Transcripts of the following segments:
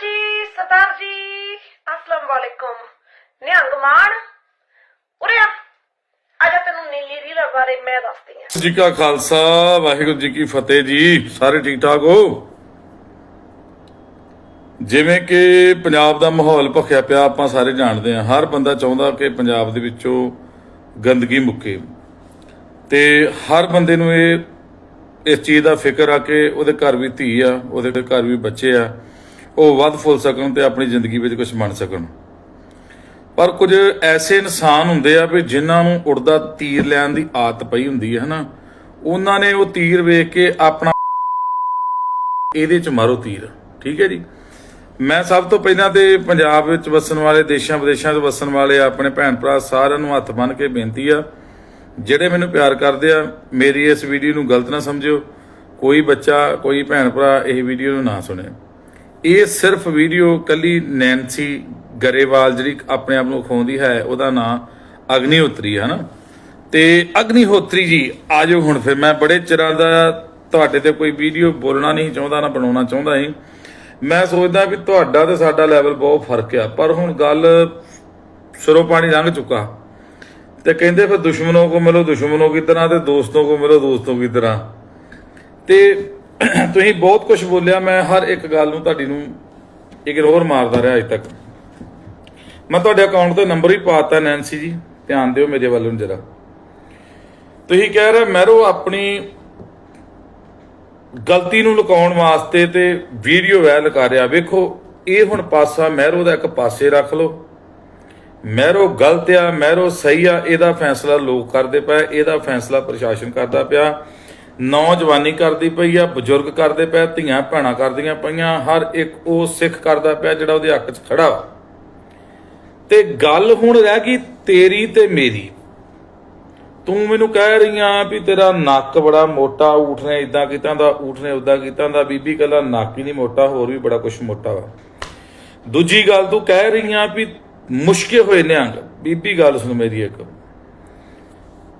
ਜੀ ਸਰਦਾਰ ਜੀ। ਅਸਲਾਮ ਵਾਲੇਕੁਮ। ਨਿਹੰਗ ਮਾਨ। ਉਰੇ ਆ। ਆਜਾ ਤੈਨੂੰ ਨੀਲੀ ਰੀਲ ਬਾਰੇ ਮੈਂ ਦੱਸਦੀ ਆ। ਜੀ ਕਾ ਖਾਲਸਾ, ਵਾਹਿਗੁਰੂ ਜੀ ਕੀ ਫਤਿਹ ਜੀ। ਸਾਰੇ ਠੀਕ ਠਾਕ ਹੋ? ਜਿਵੇਂ ਕਿ ਪੰਜਾਬ ਦਾ ਮਾਹੌਲ ਭਖਿਆ ਪਿਆ, ਆਪਾਂ ਸਾਰੇ ਜਾਣਦੇ ਆ। ਹਰ ਬੰਦਾ ਚਾਹੁੰਦਾ ਕਿ ਪੰਜਾਬ ਦੇ ਵਿੱਚੋਂ ਗੰਦਗੀ ਮੁੱਕੇ। ਤੇ ਹਰ ਬੰਦੇ ਨੂੰ ਇਹ, ਇਸ ਚੀਜ਼ ਦਾ ਫਿਕਰ ਆ ਕਿ ਉਹਦੇ ਘਰ ਵੀ ਧੀ ਆ, ਉਹਦੇ ਘਰ ਵੀ ਬੱਚੇ ਆ। ਉਹ ਵੱਧ ਫੁੱਲ ਸਕਣ ਤੇ ਆਪਣੀ ਜ਼ਿੰਦਗੀ ਵਿੱਚ ਕੁਝ ਬਣ ਸਕਣ। ਪਰ ਕੁਝ ਐਸੇ ਇਨਸਾਨ ਹੁੰਦੇ ਆ ਵੀ ਜਿਨ੍ਹਾਂ ਨੂੰ ਉੜਦਾ ਤੀਰ ਲੈਣ ਦੀ ਆਦਤ ਪਈ ਹੁੰਦੀ ਹੈ, ਹਨਾ? ਉਹਨਾਂ ਨੇ ਉਹ ਤੀਰ ਵੇਖ ਕੇ ਆਪਣਾ ਇਹਦੇ ਚ ਮਾਰੋ ਤੀਰ। ਠੀਕ ਹੈ ਜੀ? ਮੈਂ ਸਭ ਤੋਂ ਪਹਿਲਾਂ ਤੇ ਪੰਜਾਬ ਵਿੱਚ ਵਸਣ ਵਾਲੇ, ਦੇਸ਼ਾਂ ਵਿਦੇਸ਼ਾਂ 'ਚ ਵਸਣ ਵਾਲੇ ਆਪਣੇ ਭੈਣ ਭਰਾ ਸਾਰਿਆਂ ਨੂੰ ਹੱਥ ਬੰਨ੍ਹ ਕੇ ਬੇਨਤੀ ਆ, ਜਿਹੜੇ ਮੈਨੂੰ ਪਿਆਰ ਕਰਦੇ ਆ, ਮੇਰੀ ਇਸ ਵੀਡੀਓ ਨੂੰ ਗਲਤ ਨਾ ਸਮਝਿਓ। ਕੋਈ ਬੱਚਾ, ਕੋਈ ਭੈਣ ਭਰਾ ਇਹ ਵੀਡੀਓ ਨੂੰ ਨਾ ਸੁਣੇ। ਇਹ ਸਿਰਫ ਵੀਡੀਓ ਕੱਲੀ ਨੈਂਸੀ ਗਰੇਵਾਲ ਜਿਹੜੀ ਆਪਣੇ ਆਪ ਨੂੰ ਖੋਂਦੀ ਹੈ, ਉਹਦਾ ਨਾਂ ਅਗਨੀਹੋਤਰੀ ਹੈ ਨਾ ਤੇ ਅਗਨੀਹੋਤਰੀ ਜੀ, ਆਜੋ ਹੁਣ ਫਿਰ, ਮੈਂ ਬੜੇ ਚਿਰਾਂ ਦਾ ਤੁਹਾਡੇ ਤੇ ਕੋਈ ਵੀਡੀਓ ਬੋਲਣਾ ਨਹੀਂ ਚਾਹੁੰਦਾ, ਨਾ ਬਣਾਉਣਾ ਚਾਹੁੰਦਾ ਸੀ ਮੈਂ ਸੋਚਦਾ ਵੀ ਤੁਹਾਡਾ ਤੇ ਸਾਡਾ ਲੈਵਲ ਬਹੁਤ ਫ਼ਰਕ ਆ, ਪਰ ਹੁਣ ਗੱਲ ਸਿਰੋਂ ਪਾਣੀ ਲੰਘ ਚੁੱਕਾ। ਤੇ ਕਹਿੰਦੇ ਫਿਰ ਦੁਸ਼ਮਣੋਂ ਕੋ ਮਿਲੋ, ਦੁਸ਼ਮਣੋਂ ਕੀ ਤਰ੍ਹਾਂ ਤੇ ਦੋਸਤੋਂ ਕੋ ਮਿਲੋ, ਦੋਸਤੋਂ ਕੀ ਤਰ੍ਹਾਂ। ਤੇ ਤੁਸੀਂ ਬਹੁਤ ਕੁਝ ਬੋਲਿਆ, ਮੈਂ ਹਰ ਇੱਕ ਗੱਲ ਨੂੰ ਤੁਹਾਡੀ ਨੂੰ ਇਗਨੋਰ ਮਾਰਦਾ ਰਿਹਾ ਅਜੇ ਤੱਕ। ਮੈਂ ਤੁਹਾਡੇ ਅਕਾਊਂਟ ਤੋਂ ਨੰਬਰ ਹੀ ਪਾਤਾ ਨੈਂਸੀ ਜੀ, ਧਿਆਨ ਦਿਓ ਮੇਰੇ ਵੱਲ ਨੂੰ ਜਰਾ। ਤੁਸੀਂ ਕਹਿ ਰਹੇ ਮੈਰੋ, ਆਪਣੀ ਗਲਤੀ ਨੂੰ ਲੁਕਾਉਣ ਵਾਸਤੇ ਤੇ ਵੀਡੀਓ ਵਾਇਰਲ ਕਰ ਰਿਹਾ। ਵੇਖੋ, ਇਹ ਹੁਣ ਪਾਸਾ ਮਹਿਰੋ ਦਾ ਇੱਕ ਪਾਸੇ ਰੱਖ ਲਓ। ਮਹਿਰੋ ਗਲਤ ਆ ਮਹਿਰੋ ਸਹੀ ਆ, ਇਹਦਾ ਫੈਸਲਾ ਲੋਕ ਕਰਦੇ ਪਏ, ਇਹਦਾ ਫੈਸਲਾ ਪ੍ਰਸ਼ਾਸਨ ਕਰਦਾ ਪਿਆ। ਨੌਜਵਾਨੀ ਕਰਦੀ ਪਈ ਆ, ਬਜ਼ੁਰਗ ਕਰਦੇ ਪਏ ਧੀਆਂ ਭੈਣਾਂ ਕਰਦੀਆਂ ਪਈਆਂ, ਹਰ ਇੱਕ ਉਹ ਸਿੱਖ ਕਰਦਾ ਪਿਆ ਜਿਹੜਾ ਉਹਦੇ ਹੱਕ 'ਚ ਖੜਾ ਵਾ। ਤੇ ਗੱਲ ਹੁਣ ਰਹਿ ਗਈ ਤੇਰੀ ਤੇ ਮੇਰੀ। ਤੂੰ ਮੈਨੂੰ ਕਹਿ ਰਹੀ ਆ ਵੀ ਤੇਰਾ ਨੱਕ ਬੜਾ ਮੋਟਾ ਊਠ ਨੇ ਇਦਾਂ ਕੀਤਾ ਦਾ ਊਠ ਨੇ ਉਦਾਂ ਕੀਤਾ ਦਾ ਬੀਬੀ ਕੱਲਾ ਨੱਕ ਹੀ ਨਹੀਂ ਮੋਟਾ, ਹੋਰ ਵੀ ਬੜਾ ਕੁਝ ਮੋਟਾ ਵਾ। ਦੂਜੀ ਗੱਲ ਤੂੰ ਕਹਿ ਰਹੀ ਆ ਵੀ ਮੁਸ਼ਕੇ ਹੋਏ ਨਿਹੰਗ। ਬੀਬੀ ਗੱਲ ਸੁਣ ਮੇਰੀ ਇੱਕ।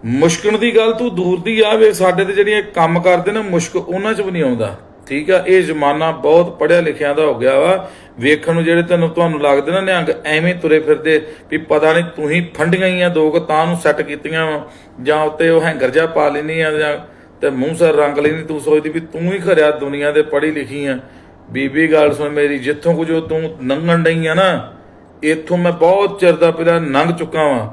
ਮੁਸ਼ਕਣ ਦੀ ਗੱਲ ਤੂੰ ਦੂਰ ਦੀ ਆ ਵੇ ਸਾਡੇ ਤੇ ਜਿਹੜੀਆਂ ਕੰਮ ਕਰਦੇ ਨੇ ਮੁਸ਼ਕ ਉਹਨਾਂ 'ਚ ਵੀ ਨਹੀਂ ਆਉਂਦਾ। ਠੀਕ ਆ? ਇਹ ਜ਼ਮਾਨਾ ਬਹੁਤ ਪੜਿਆ ਲਿਖਿਆ ਦਾ ਹੋ ਗਿਆ ਵਾ। ਵੇਖਣ ਨੂੰ ਜਿਹੜੇ ਤੈਨੂੰ ਤੁਹਾਨੂੰ ਲੱਗਦੇ ਨਾ ਨਿਹੰਗ ਐਵੇਂ ਤੁਰੇ ਫਿਰਦੇ ਵੀ ਪਤਾ ਨਹੀਂ ਤੂੰ ਹੀ ਫੰਡੀਆਂ ਹੀ ਆ ਦੋ ਤਾਂ ਨੂੰ ਸੈੱਟ ਕੀਤੀਆਂ ਵਾਂ, ਜਾਂ ਉੱਤੇ ਉਹ ਹੈਂਗਰ ਜਾ ਪਾ ਲੈਣੀ ਆ ਜਾਂ ਤੇ ਮੂੰਹ ਸਰ ਰੰਗ ਲੈਣੀ ਤੂੰ ਸੋਚਦੀ ਵੀ ਤੂੰ ਹੀ ਖਰਿਆ ਦੁਨੀਆ ਦੇ ਪੜ੍ਹੀ ਲਿਖੀ ਆ। ਬੀਬੀ ਗੱਲ ਸੁਣ ਮੇਰੀ ਜਿੱਥੋਂ ਕੁਝ ਜੋ ਤੂੰ ਨੰਗਣ ਡਈ ਆ ਨਾ ਇੱਥੋਂ ਮੈਂ ਬਹੁਤ ਚਿਰ ਦਾ ਪਹਿਲਾਂ ਲੰਘ ਚੁੱਕਾ ਵਾਂ।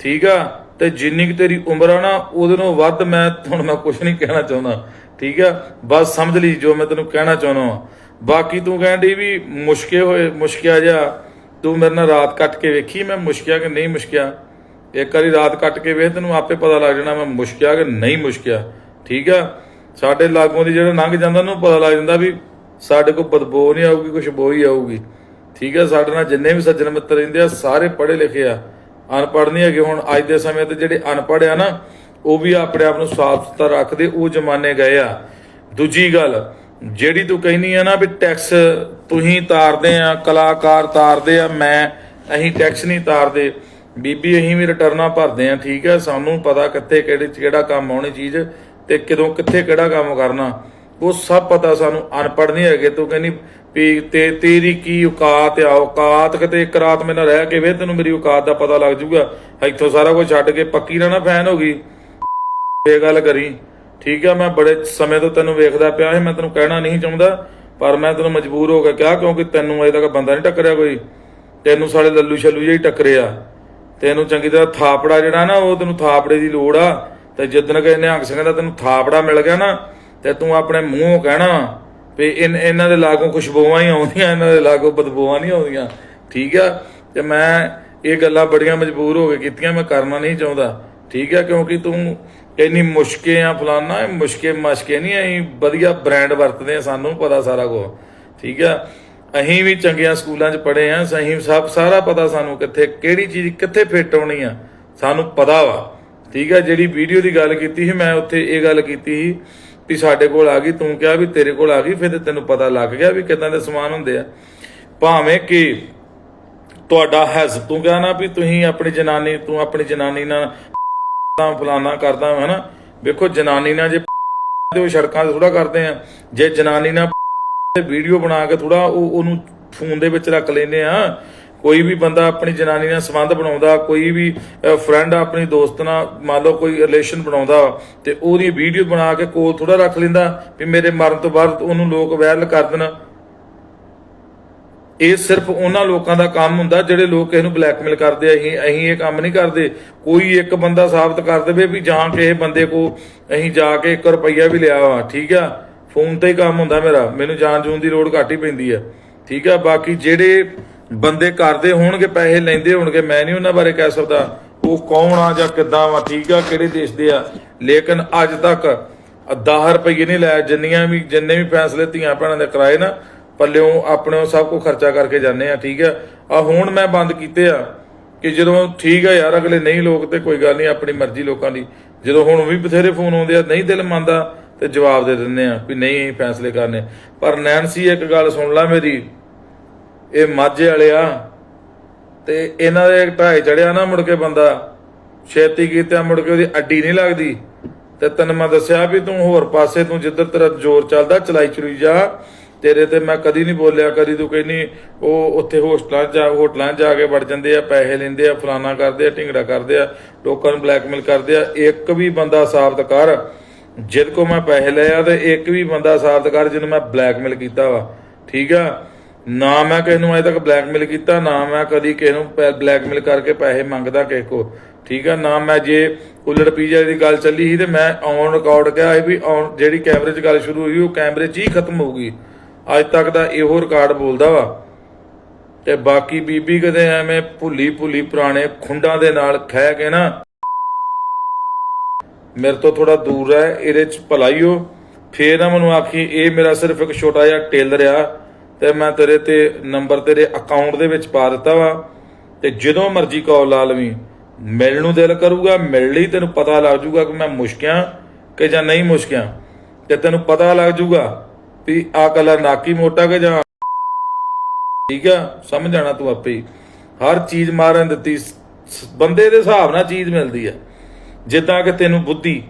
ਠੀਕ ਆ? ਤੇ ਜਿੰਨੀ ਕੁ ਤੇਰੀ ਉਮਰ ਆ ਨਾ, ਉਹਦੇ ਨਾਲੋਂ ਵੱਧ ਮੈਂ ਹੁਣ ਮੈਂ ਕੁਝ ਨਹੀਂ ਕਹਿਣਾ ਚਾਹੁੰਦਾ। ਠੀਕ ਆ? ਬਸ ਸਮਝ ਲਈ ਜੋ ਮੈਂ ਤੈਨੂੰ ਕਹਿਣਾ ਚਾਹੁੰਦਾ ਵਾਂ। ਬਾਕੀ ਤੂੰ ਕਹਿੰਦੀ ਵੀ ਮੁਸ਼ਕੇ ਹੋਏ, ਮੁਸ਼ਕਿਆ ਜਾ ਤੂੰ ਮੇਰੇ ਨਾਲ ਰਾਤ ਕੱਟ ਕੇ ਵੇਖੀ, ਮੈਂ ਮੁਸ਼ਕਿਆ ਕਿ ਨਹੀਂ ਮੁਸ਼ਕਿਆ? ਇੱਕ ਵਾਰੀ ਰਾਤ ਕੱਟ ਕੇ ਵੇਖ, ਤੈਨੂੰ ਆਪੇ ਪਤਾ ਲੱਗ ਜਾਣਾ ਮੈਂ ਮੁਸ਼ਕਿਆ ਕਿ ਨਹੀਂ ਮੁਸ਼ਕਿਆ। ਠੀਕ ਆ? ਸਾਡੇ ਲਾਗੋਂ ਦੀ ਜਿਹੜਾ ਲੰਘ ਜਾਂਦਾ, ਉਹਨੂੰ ਪਤਾ ਲੱਗ ਜਾਂਦਾ ਵੀ ਸਾਡੇ ਕੋਲ ਬਦਬੋ ਨਹੀਂ ਆਊਗੀ, ਕੁਛ ਬੋ ਹੀ ਆਊਗੀ। ਠੀਕ ਆ? ਸਾਡੇ ਨਾਲ ਜਿੰਨੇ ਵੀ ਸੱਜਣ ਮਿੱਤਰ ਰਹਿੰਦੇ ਆ, ਸਾਰੇ ਪੜ੍ਹੇ ਲਿਖੇ ਆ। ਅਨਪੜ੍ਹ ਨਹੀਂ ਹੈਗੇ। ਹੁਣ ਅੱਜ ਦੇ ਸਮੇਂ ਤੇ ਜਿਹੜੇ ਅਨਪੜ੍ਹ ਆ ਨਾ, ਉਹ ਵੀ ਆਪਣੇ ਆਪ ਨੂੰ ਸਾਫ਼ ਸੁਥਰਾ ਰੱਖਦੇ, ਉਹ ਜ਼ਮਾਨੇ ਗਏ ਆ। ਦੂਜੀ ਗੱਲ, ਜਿਹੜੀ ਤੂੰ ਕਹਿਨੀ ਆ ਨਾ ਵੀ ਟੈਕਸ ਤੁਸੀਂ ਤਾਰਦੇ ਆ, ਕਲਾਕਾਰ ਤਾਰਦੇ ਆ, ਮੈਂ ਅਸੀਂ ਟੈਕਸ ਨਹੀਂ ਤਾਰਦੇ। ਬੀਬੀ, ਅਸੀਂ ਵੀ ਰਿਟਰਨਾਂ ਭਰਦੇ ਆ, ਠੀਕ ਆ। ਸਾਨੂੰ ਪਤਾ ਕਿੱਥੇ ਕਿਹੜੇ, ਕਿਹੜਾ ਕੰਮ ਆਉਣੀ ਚੀਜ਼ ਤੇ ਕਦੋਂ ਕਿੱਥੇ ਕਿਹੜਾ ਕੰਮ ਕਰਨਾ। ਉਹ ਸਭ ਪਤਾ ਸਾਨੂੰ ਅਨਪੜ੍ਹ ਨਹੀਂ ਹੈਗੇ। ਤੂੰ ਕਹਿੰਦੀ ਵੀ ਤੇ ਤੇਰੀ ਕੀ ਔਕਾਤ ਆ? ਔਕਾਤ ਕਿਤੇ ਇੱਕ ਰਾਤ ਮੇਰੇ ਨਾਲ ਰਹਿ ਕੇ ਵੇ, ਤੈਨੂੰ ਮੇਰੀ ਔਕਾਤ ਦਾ ਪਤਾ ਲੱਗ ਜਾਊਗਾ। ਇੱਥੋਂ ਸਾਰਾ ਕੁਝ ਛੱਡ ਕੇ ਪੱਕੀ ਨਾ ਨਾ ਫੈਨ ਹੋ ਗਈ। ਇਹ ਗੱਲ ਕਰੀ। ਠੀਕ ਆ, ਮੈਂ ਬੜੇ ਸਮੇਂ ਤੋਂ ਤੈਨੂੰ ਵੇਖਦਾ ਪਿਆ ਸੀ, ਮੈਂ ਤੈਨੂੰ ਕਹਿਣਾ ਨਹੀਂ ਚਾਹੁੰਦਾ, ਪਰ ਮੈਂ ਤੈਨੂੰ ਮਜਬੂਰ ਹੋ ਕੇ ਕਿਹਾ, ਕਿਉਂਕਿ ਤੈਨੂੰ ਅਜੇ ਤੱਕ ਬੰਦਾ ਨਹੀਂ ਟੱਕਰਿਆ ਕੋਈ। ਤੈਨੂੰ ਸਾਲੇ ਲੱਲੂ ਛੱਲੂ ਜਿਹੇ ਹੀ ਟੱਕਰਿਆ ਤੈਨੂੰ ਚੰਗੀ ਤਰ੍ਹਾਂ ਥਾਪੜਾ ਜਿਹੜਾ ਨਾ, ਉਹ ਤੈਨੂੰ ਥਾਪੜੇ ਦੀ ਲੋੜ ਆ। ਤੇ ਜਿੱਦਣ ਕਿ ਨਿਹੰਗ ਸਿੰਘ ਦਾ ਤੈਨੂੰ ਥਾਪੜਾ ਮਿਲ ਗਿਆ ਨਾ, ਤੇ ਤੂੰ ਆਪਣੇ ਮੂੰਹੋਂ ਕਹਿਣਾ। ਵੀ ਇਹਨਾਂ ਦੇ ਲਾਗੋਂ ਖੁਸ਼ਬੂਆਂ ਹੀ ਆਉਂਦੀਆਂ, ਇਹਨਾਂ ਦੇ ਲਾਗੋਂ ਬਦਬੂਆਂ ਨਹੀਂ ਆਉਂਦੀਆਂ। ਠੀਕ ਆ? ਤੇ ਮੈਂ ਇਹ ਗੱਲਾਂ ਬੜੀਆਂ ਮਜਬੂਰ ਹੋ ਕੇ ਕੀਤੀਆਂ, ਮੈਂ ਕਰਨਾ ਨਹੀਂ ਚਾਹੁੰਦਾ। ਠੀਕ ਆ? ਕਿਉਂਕਿ ਤੂੰ ਇੰਨੀ ਮੁਸ਼ਕੇ ਆ ਫਲਾਨਾ, ਇਹ ਮੁਸ਼ਕੇ ਮਸ਼ਕੇ ਨਹੀਂ, ਅਸੀਂ ਵਧੀਆ ਬ੍ਰਾਂਡ ਵਰਤਦੇ ਆ, ਸਾਨੂੰ ਪਤਾ ਸਾਰਾ ਕੁਝ ਠੀਕ ਆ? ਅਸੀਂ ਵੀ ਚੰਗੀਆਂ ਸਕੂਲਾਂ 'ਚ ਪੜ੍ਹੇ ਆ ਸਹੀ ਸਭ, ਸਾਰਾ ਪਤਾ ਸਾਨੂੰ ਕਿੱਥੇ, ਕਿਹੜੀ ਚੀਜ਼ ਕਿੱਥੇ ਫਿੱਟ ਹੋਣੀ ਆ, ਸਾਨੂੰ ਪਤਾ ਵਾ। ਠੀਕ ਆ? ਜਿਹੜੀ ਵੀਡੀਓ ਦੀ ਗੱਲ ਕੀਤੀ ਸੀ, ਮੈਂ ਉੱਥੇ ਇਹ ਗੱਲ ਕੀਤੀ ਸੀ ਵੀ ਸਾਡੇ ਕੋਲ ਆ ਗਈ, ਤੂੰ ਕਿਹਾ ਵੀ ਤੇਰੇ ਕੋਲ ਆ ਗਈ, ਫਿਰ ਤੈਨੂੰ ਪਤਾ ਲੱਗ ਗਿਆ ਵੀ ਕਿਦਾਂ ਦੇ ਸਮਾਨ ਹੁੰਦੇ ਆ। ਭਾਵੇਂ ਕਿ ਤੁਹਾਡਾ ਹੈਜ਼ ਤੂੰ ਕਿਹਾ ਨਾ ਵੀ ਤੁਸੀਂ ਆਪਣੀ ਜਨਾਨੀ, ਤੂੰ ਆਪਣੀ ਜਨਾਨੀ ਨਾਲ ਤਾਂ ਫਲਾਨਾ ਕਰਦਾ ਹੈ ਨਾ ਵੇਖੋ, ਜਨਾਨੀ ਨਾਲ ਜੇ ਤੇ ਉਹ ਸੜਕਾਂ ਤੇ ਥੋੜਾ ਕਰਦੇ ਆ। ਜੇ ਜਨਾਨੀ ਨਾਲ ਵੀਡੀਓ ਬਣਾ ਕੇ ਥੋੜਾ ਉਹ ਉਹਨੂੰ ਫੋਨ ਦੇ ਵਿੱਚ ਰੱਖ ਲੈਨੇ ਆ। ਕੋਈ ਵੀ ਬੰਦਾ ਆਪਣੀ ਜਨਾਨੀ ਨਾਲ ਸੰਬੰਧ ਬਣਾਉਂਦਾ, ਕੋਈ ਵੀ ਫਰੈਂਡ ਆਪਣੀ ਦੋਸਤ ਨਾਲ, ਮੰਨ ਲਓ ਕੋਈ ਰਿਲੇਸ਼ਨ ਬਣਾਉਂਦਾ, ਤੇ ਉਹਦੀ ਵੀਡੀਓ ਬਣਾ ਕੇ ਕੋਲ ਥੋੜਾ ਰੱਖ ਲੈਂਦਾ ਵੀ ਮੇਰੇ ਮਰਨ ਤੋਂ ਬਾਅਦ ਉਹਨੂੰ ਲੋਕ ਵਾਇਰਲ ਕਰ ਦੇਣ। ਇਹ ਸਿਰਫ ਉਹਨਾਂ ਲੋਕਾਂ ਦਾ ਕੰਮ ਹੁੰਦਾ ਜਿਹੜੇ ਲੋਕ ਕਿਸੇ ਬਲੈਕਮੇਲ ਕਰਦੇ ਆ। ਅਸੀਂ ਅਸੀਂ ਇਹ ਕੰਮ ਨਹੀਂ ਕਰਦੇ। ਕੋਈ ਇੱਕ ਬੰਦਾ ਸਾਬਤ ਕਰ ਦੇਵੇ ਵੀ ਜਾਂ ਕਿਸੇ ਬੰਦੇ ਕੋ ਅਸੀਂ ਜਾ ਕੇ 1 ਰੁਪਈਆ ਵੀ ਲਿਆ ਵਾ, ਠੀਕ ਆ? ਫੋਨ ਤੇ ਹੀ ਕੰਮ ਹੁੰਦਾ ਮੇਰਾ। ਮੈਨੂੰ ਜਾਣ ਜੂਨ ਦੀ ਲੋੜ ਘੱਟ ਹੀ ਪੈਂਦੀ ਆ। ਠੀਕ ਆ? ਬਾਕੀ ਜਿਹੜੇ ਬੰਦੇ ਕਰਦੇ ਹੋਣਗੇ, ਪੈਸੇ ਲੈਂਦੇ ਹੋਣਗੇ, ਮੈਂ ਨਹੀਂ ਉਹਨਾਂ ਬਾਰੇ ਕਹਿ ਸਕਦਾ। ਉਹ ਕੌਣ ਆ ਜਾਂ ਕਿੱਦਾਂ ਵਾ, ਠੀਕ ਆ, ਕਿਹੜੇ ਦੇਸ਼ ਦੇ ਆ। ਲੇਕਿਨ ਅੱਜ ਤੱਕ 10 ਰੁਪਏ ਨਹੀਂ ਲਾਇਆ ਜਿੰਨੀਆਂ ਵੀ, ਜਿੰਨੇ ਵੀ ਫੈਸਲੇ ਧੀਆਂ ਭੈਣਾਂ ਦੇ ਕਰਾਏ ਨਾ, ਪੱਲਿਓਂ ਆਪਣੇ ਸਭ ਕੁਝ ਖਰਚਾ ਕਰਕੇ ਜਾਂਦੇ ਆ, ਠੀਕ ਆ। ਆ ਹੁਣ ਮੈਂ ਬੰਦ ਕੀਤੇ ਆ ਕਿ ਜਦੋਂ ਠੀਕ ਆ ਯਾਰ, ਅਗਲੇ ਨਹੀਂ ਲੋਕ ਤੇ ਕੋਈ ਗੱਲ ਨਹੀਂ, ਆਪਣੀ ਮਰਜ਼ੀ ਲੋਕਾਂ ਦੀ। ਜਦੋਂ ਹੁਣ ਵੀ ਬਥੇਰੇ ਫੋਨ ਆਉਂਦੇ ਆ, ਨਹੀਂ ਦਿਲ ਮੰਨਦਾ ਤੇ ਜਵਾਬ ਦੇ ਦਿੰਦੇ ਆ ਵੀ ਨਹੀਂ, ਅਸੀਂ ਫੈਸਲੇ ਕਰਨੇ। ਪਰ ਨੈਨਸੀ, ਇੱਕ ਗੱਲ ਸੁਣ ਲੈ ਮੇਰੀ। ਇਹ ਮਾਝੇ ਵਾਲੇ ਆ। ਤੇ ਇਹਨਾਂ ਦੇ ਢਾਈ ਚੜਿਆ ਨਾ ਮੁੜ ਕੇ ਬੰਦਾ। ਛੇਤੀ ਕੀਤਿਆਂ ਮੁੜ ਕੇ ਉਹਦੀ ਅੱਡੀ ਨਹੀਂ ਲੱਗਦੀ। ਤੇ ਤੈਨੂੰ ਮੈਂ ਦੱਸਿਆ ਵੀ ਤੂੰ ਹੋਰ ਪਾਸੇ ਤੂੰ ਜਿੱਧਰ ਤੇਰਾ ਜ਼ੋਰ ਚੱਲਦਾ, ਚਲਾਈ ਚਲੂਈ ਜਾ। ਤੇਰੇ ਤੇ ਮੈਂ ਕਦੀ ਨਹੀਂ ਬੋਲਿਆ, ਕਦੀ ਤੂੰ ਕਹਿੰਨੀ ਉਹ ਉੱਥੇ ਹੋਸਟਲਾਂ 'ਚ ਜਾ, ਹੋਟਲਾਂ 'ਚ ਜਾ ਕੇ ਵੜ ਜਾਂਦੇ ਆ, ਪੈਸੇ ਲੈਂਦੇ ਆ, ਫਲਾਨਾ ਕਰਦੇ ਆ, ਢਿੰਗੜਾ ਕਰਦੇ ਆ, ਲੋਕਾਂ ਨੂੰ ਬਲੈਕਮੇਲ ਕਰਦੇ ਆ। ਇੱਕ ਵੀ ਬੰਦਾ ਸਾਬਤ ਕਰ ਜਿਦ ਕੋ ਮੈਂ ਪੈਸੇ ਲਏ ਆ, ਤੇ ਇੱਕ ਵੀ ਬੰਦਾ ਸਾਬਤ ਕਰ ਜਿਹਨੂੰ ਮੈਂ ਬਲੈਕਮੇਲ ਕੀਤਾ ਵਾ। ਠੀਕ ਆ? ਨਾ ਮੈਂ ਕਿਸੇ ਨੂੰ ਅਜੇ ਤੱਕ ਬਲੈਕਮੇਲ ਕੀਤਾ, ਨਾ ਮੈਂ ਕਦੀ ਕਿਸੇ ਨੂੰ ਬਲੈਕਮੇਲ ਕਰਕੇ ਪੈਸੇ ਮੰਗਦਾ ਕਿਸੇ ਕੋ ਠੀਕ ਆ, ਨਾ ਮੈਂ ਜੇ ਉਲੜ ਪੀਜਾ ਦੀ ਗੱਲ ਚੱਲੀ ਸੀ ਤੇ ਮੈਂ ਔਨ ਰਿਕਾਰਡ ਕਿਹਾ ਸੀ ਵੀ ਔਨ ਜਿਹੜੀ ਕੈਮਰੇ 'ਚ ਗੱਲ ਸ਼ੁਰੂ ਹੋਈ, ਉਹ ਕੈਮਰੇ 'ਚ ਹੀ ਖਤਮ ਹੋਊਗੀ ਅੱਜ ਤੱਕ ਦਾ ਇਹੋ ਰਿਕਾਰਡ ਬੋਲਦਾ ਵਾ। ਤੇ ਬਾਕੀ ਬੀਬੀ ਕਦੇ ਐਵੇਂ ਭੁੱਲੀ ਭੁੱਲੀ ਪੁਰਾਣੇ ਖੁੰਡਾਂ ਦੇ ਨਾਲ ਖਹਿ ਕੇ ਨਾ, ਮੇਰੇ ਤੋਂ ਥੋੜਾ ਦੂਰ ਰਹਿ, ਇਹਦੇ ਚ ਭਲਾਈਓ ਫੇਰ ਨਾ ਮੈਨੂੰ ਆਖੀ, ਇਹ ਮੇਰਾ ਸਿਰਫ ਇੱਕ ਛੋਟਾ ਜਿਹਾ ਟੇਲਰ ਆ। ਤੇ ਮੈਂ ਤੇਰੇ ਤੇ ਨੰਬਰ ਤੇਰੇ ਅਕਾਊਂਟ ਦੇ ਵਿੱਚ ਪਾ ਦਿੱਤਾ ਵਾ। ਤੇ ਜਦੋਂ ਮਰਜ਼ੀ ਕਾਲ ਲਾ ਲਵੀਂ। ਮਿਲਣ ਨੂੰ ਦਿਲ ਕਰੂਗਾ ਮਿਲ ਲਈ ਤੈਨੂੰ ਪਤਾ ਲੱਗ ਜਾਊਗਾ ਕਿ ਮੈਂ ਮੁਸ਼ਕਿਆਂ ਕਿ ਜਾਂ ਨਹੀਂ ਮੁਸ਼ਕਿਆਂ। ਤੇ ਤੈਨੂੰ ਪਤਾ ਲੱਗ ਜਾਊਗਾ ਵੀ ਆ ਕਲਾ ਨਾਕੀ ਮੋਟਾ ਕਿ ਜਾਂ ਠੀਕ ਆ, ਸਮਝ ਜਾਣਾ ਤੂੰ ਆਪੇ ਹੀ। ਹਰ ਚੀਜ਼ ਮਾਰਨ ਦਿੱਤੀ ਬੰਦੇ ਦੇ ਹਿਸਾਬ ਨਾਲ ਚੀਜ਼ ਮਿਲਦੀ ਆ। ਜਿੱਦਾਂ ਕਿ ਤੈਨੂੰ ਬੁੱਧੀ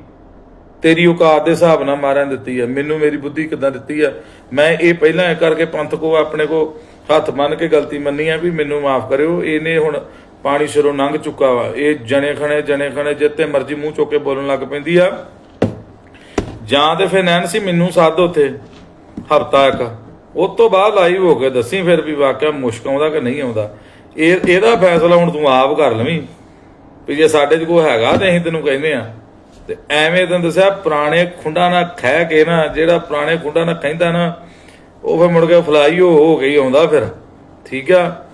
ਤੇਰੀ ਔਕਾਤ ਦੇ ਹਿਸਾਬ ਨਾਲ ਮਾਰਨ ਦਿੱਤੀ ਆ, ਮੈਨੂੰ ਮੇਰੀ ਬੁੱਧੀ ਕਿਦਾਂ ਦਿੱਤੀ ਆ? ਮੈਂ ਇਹ ਪਹਿਲਾਂ ਕਰਕੇ ਪੰਥ ਕੋ ਆਪਣੇ ਕੋ ਹੱਥ ਮੰਨ ਕੇ ਗਲਤੀ ਮੰਨੀ ਆ ਵੀ ਮੈਨੂੰ ਮਾਫ ਕਰਿਓ, ਇਹਨੇ ਹੁਣ ਪਾਣੀ ਸਿਰੋਂ ਲੰਘ ਚੁੱਕਾ ਵਾ। ਇਹ ਜਣੇ ਖਣੇ ਜਣੇ ਖਣੇ ਜਿੱਤੇ ਮਰਜ਼ੀ ਮੂੰਹ ਚੁੱਕ ਕੇ ਬੋਲਣ ਲੱਗ ਪੈਂਦੀ ਆ। ਜਾਂ ਤੇ ਫਿਰ ਨੈਨਸੀ ਮੈਨੂੰ ਸੱਦ ਉੱਥੇ, ਹਫਤਾ ਇੱਕ। ਉਸ ਤੋਂ ਬਾਅਦ ਲਾਈਵ ਹੋ ਕੇ ਦੱਸੀ ਫਿਰ ਵੀ ਵਾਕਿਆ ਮੁਸ਼ਕ ਆਉਂਦਾ ਕਿ ਨਹੀਂ ਆਉਂਦਾ। ਇਹ, ਇਹਦਾ ਫੈਸਲਾ ਹੁਣ ਤੂੰ ਆਪ ਕਰ ਲਵੀਂ। ਵੀ ਜੇ ਸਾਡੇ 'ਚ ਕੋਈ ਹੈਗਾ ਤੇ ਅਸੀਂ ਤੈਨੂੰ ਕਹਿੰਦੇ ਆ। ਤੇ ਐਵੇਂ ਤੈਨੂੰ ਦੱਸਿਆ ਪੁਰਾਣੇ ਖੁੰਡਾਂ ਨਾਲ ਖਹਿ ਕੇ ਨਾ, ਜਿਹੜਾ ਪੁਰਾਣੇ ਖੁੰਡਾਂ ਨਾਲ ਕਹਿੰਦਾ ਨਾ, ਉਹ ਫਿਰ ਮੁੜ ਕੇ ਫਲਾਈ ਹੋ ਹੋ ਗਈ ਆਉਂਦਾ ਫਿਰ। ਠੀਕ ਆ?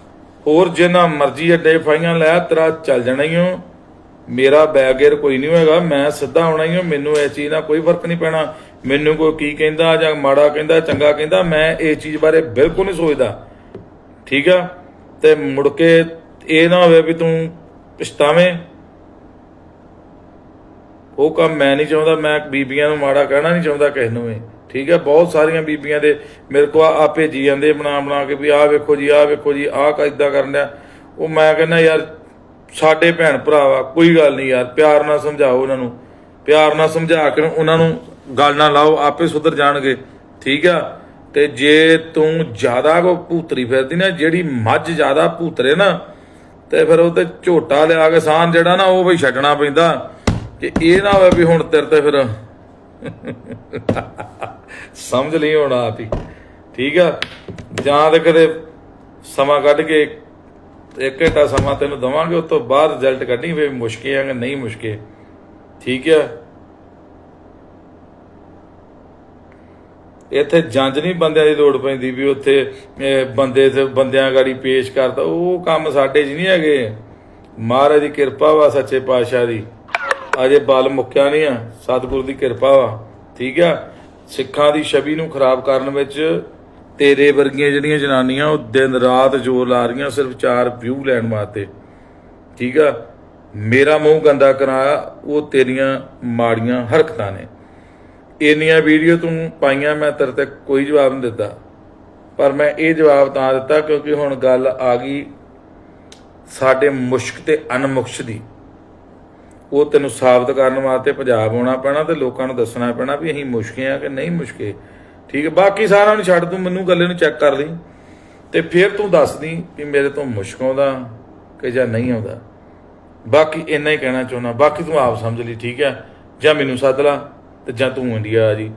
ਹੋਰ ਜਿੰਨਾ ਮਰਜ਼ੀ ਅੱਡੇ ਫਾਈਆਂ ਲੈ, ਤੇਰਾ ਚੱਲ ਜਾਣਾ ਹੀ ਓ। ਮੇਰਾ ਬੈਗੇਰ ਕੋਈ ਨਹੀਂ ਹੋਏਗਾ, ਮੈਂ ਸਿੱਧਾ ਆਉਣਾ ਹੀ ਓ। ਮੈਨੂੰ ਇਹ ਚੀਜ਼ ਨਾਲ ਕੋਈ ਫ਼ਰਕ ਨਹੀਂ ਪੈਣਾ। ਮੈਨੂੰ ਕੋਈ ਕੀ ਕਹਿੰਦਾ ਜਾਂ ਮਾੜਾ ਕਹਿੰਦਾ, ਚੰਗਾ ਕਹਿੰਦਾ, ਮੈਂ ਇਹ ਚੀਜ਼ ਬਾਰੇ ਬਿਲਕੁਲ ਨਹੀਂ ਸੋਚਦਾ। ਠੀਕ ਆ? ਤੇ ਮੁੜ ਕੇ ਇਹ ਨਾ ਹੋਵੇ ਵੀ ਤੂੰ ਪਛਤਾਵੇਂ। ਉਹ ਕੰਮ ਮੈਂ ਨਹੀਂ ਚਾਹੁੰਦਾ, ਮੈਂ ਬੀਬੀਆਂ ਨੂੰ ਮਾੜਾ ਕਹਿਣਾ ਨਹੀਂ ਚਾਹੁੰਦਾ ਕਿਸੇ ਨੂੰ ਵੀ। ਠੀਕ ਹੈ, ਬਹੁਤ ਸਾਰੀਆਂ ਬੀਬੀਆਂ ਦੇ ਮੇਰੇ ਕੋ ਆ ਭੇਜੀ ਜਾਂਦੇ ਬਣਾ ਬਣਾ ਕੇ ਵੀ ਆਹ ਵੇਖੋ ਜੀ, ਆਹ ਵੇਖੋ ਜੀ, ਆਹ ਕਾ ਇਦਾਂ ਕਰਨ ਉਹ ਮੈਂ ਕਹਿੰਦਾ ਯਾਰ, ਸਾਡੇ ਭੈਣ ਭਰਾ ਵਾ ਕੋਈ ਗੱਲ ਨਹੀਂ ਯਾਰ, ਪਿਆਰ ਨਾਲ ਸਮਝਾਓ ਉਹਨਾਂ ਨੂੰ। ਪਿਆਰ ਨਾਲ ਸਮਝਾ ਕੇ ਉਹਨਾਂ ਨੂੰ ਗੱਲ ਨਾ ਲਾਓ, ਆਪੇ ਸੁਧਰ ਜਾਣਗੇ। ਠੀਕ ਆ? ਤੇ ਜੇ ਤੂੰ ਜ਼ਿਆਦਾ ਕੋ ਭੂਤਰੀ ਫਿਰਦੀ ਨਾ, ਜਿਹੜੀ ਮੱਝ ਜ਼ਿਆਦਾ ਭੂਤਰੇ ਨਾ, ਤੇ ਫਿਰ ਉਹਤੇ ਝੋਟਾ ਲਿਆ ਕੇ ਸਾਨ ਜਿਹੜਾ ਨਾ, ਉਹ ਵੀ ਛੱਡਣਾ ਪੈਂਦਾ। ਕਿ ਇਹ ਨਾ ਹੋਵੇ ਵੀ ਹੁਣ ਤੇਰੇ ਤੇ ਫਿਰ ਸਮਝ ਲਈ ਹੋਣਾ ਆਪ ਹੀ। ਠੀਕ ਆ? ਜਾਂ ਤੇ ਕਦੇ ਸਮਾਂ ਕੱਢ ਕੇ ਇੱਕ ਘੰਟਾ ਸਮਾਂ ਤੈਨੂੰ ਦਵਾਂਗੇ, ਉਸ ਤੋਂ ਬਾਅਦ ਰਿਜ਼ਲਟ ਕੱਢੀ ਵੀ ਮੁਸ਼ਕੇ ਆ ਕਿ ਨਹੀਂ ਮੁਸ਼ਕਿਲ। ਠੀਕ ਆ? ਇੱਥੇ ਜੰਜ ਨਹੀਂ ਬੰਦਿਆਂ ਦੀ ਲੋੜ ਪੈਂਦੀ ਵੀ ਉੱਥੇ ਬੰਦੇ ਤੇ ਬੰਦਿਆਂ ਗਾੜੀ ਪੇਸ਼ ਕਰਦਾ ਉਹ ਕੰਮ ਸਾਡੇ 'ਚ ਨਹੀਂ ਹੈਗੇ। ਮਹਾਰਾਜ ਦੀ ਕਿਰਪਾ ਵਾ ਸੱਚੇ ਪਾਤਸ਼ਾਹ ਦੀ। ਅਜੇ ਬਲ ਮੁੱਕਿਆ ਨਹੀਂ ਆ। ਸਤਿਗੁਰ ਦੀ ਕਿਰਪਾ ਵਾ। ਠੀਕ ਆ? ਸਿੱਖਾਂ ਦੀ ਛਵੀ ਨੂੰ ਖਰਾਬ ਕਰਨ ਵਿੱਚ ਤੇਰੇ ਵਰਗੀਆਂ ਜਿਹੜੀਆਂ ਜਨਾਨੀਆਂ, ਉਹ ਦਿਨ ਰਾਤ ਜ਼ੋਰ ਲਾ ਰਹੀਆਂ, ਸਿਰਫ ਚਾਰ ਵਿਊ ਲੈਣ ਵਾਸਤੇ। ਠੀਕ ਆ? ਮੇਰਾ ਮੂੰਹ ਗੰਦਾ ਕਰਾਇਆ, ਉਹ ਤੇਰੀਆਂ ਮਾੜੀਆਂ ਹਰਕਤਾਂ ਨੇ। ਇੰਨੀਆਂ ਵੀਡੀਓ ਤੂੰ ਪਾਈਆਂ, ਮੈਂ ਤੇਰੇ ਤੇ ਕੋਈ ਜਵਾਬ ਨਹੀਂ ਦਿੱਤਾ। ਪਰ ਮੈਂ ਇਹ ਜਵਾਬ ਤਾਂ ਦਿੱਤਾ ਕਿਉਂਕਿ ਹੁਣ ਗੱਲ ਆ ਗਈ ਸਾਡੇ ਮੁਸ਼ਕ ਤੇ ਅਨਮੁਕਸ਼ ਦੀ। ਉਹ ਤੈਨੂੰ ਸਾਬਤ ਕਰਨ ਵਾਸਤੇ ਪੰਜਾਬ ਆਉਣਾ ਪੈਣਾ ਤੇ ਲੋਕਾਂ ਨੂੰ ਦੱਸਣਾ ਪੈਣਾ ਵੀ ਅਸੀਂ ਮੁਸ਼ਕੇ ਆ ਕਿ ਨਹੀਂ ਮੁਸ਼ਕੇ। ਠੀਕ ਹੈ, ਬਾਕੀ ਸਾਰਿਆਂ ਨੂੰ ਛੱਡ ਤੂੰ, ਮੈਨੂੰ ਗੱਲੇ ਨੂੰ ਚੈੱਕ ਕਰ ਲਈ। ਤੇ ਫਿਰ ਤੂੰ ਦੱਸਦੀ ਵੀ ਮੇਰੇ ਤੋਂ ਮੁਸ਼ਕ ਆਉਂਦਾ ਕਿ ਜਾਂ ਨਹੀਂ ਆਉਂਦਾ। ਬਾਕੀ ਇੰਨਾ ਹੀ ਕਹਿਣਾ ਚਾਹੁੰਦਾ, ਬਾਕੀ ਤੂੰ ਆਪ ਸਮਝ ਲਈ, ਠੀਕ ਹੈ? ਜਾਂ ਮੈਨੂੰ ਸੱਦ ਲਾ ਤੇ ਜਾਂ ਤੂੰ ਇੰਡੀਆ ਆ ਜੀ।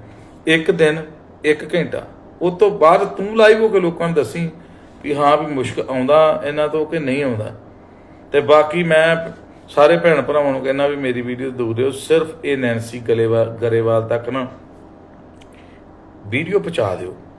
ਇੱਕ ਦਿਨ, ਇੱਕ ਘੰਟਾ। ਉਸ ਤੋਂ ਬਾਅਦ ਤੂੰ ਲਾਈਵ ਹੋ ਕੇ ਲੋਕਾਂ ਨੂੰ ਦੱਸੀ ਵੀ ਹਾਂ ਵੀ ਮੁਸ਼ਕ ਆਉਂਦਾ ਇਹਨਾਂ ਤੋਂ ਕਿ ਨਹੀਂ ਆਉਂਦਾ। ਤੇ ਬਾਕੀ ਮੈਂ ਸਾਰੇ ਭੈਣ ਭਰਾਵਾਂ ਨੂੰ ਕਹਿੰਦਾ ਵੀ ਮੇਰੀ ਵੀਡੀਓ ਦੂਰ ਦਿਓ ਸਿਰਫ ਇਹ ਨੈਂਸੀ ਗਲੇਵਾਲ ਗਰੇਵਾਲ ਤੱਕ ਨਾ। ਵੀਡੀਓ ਪਹੁੰਚਾ ਦਿਓ।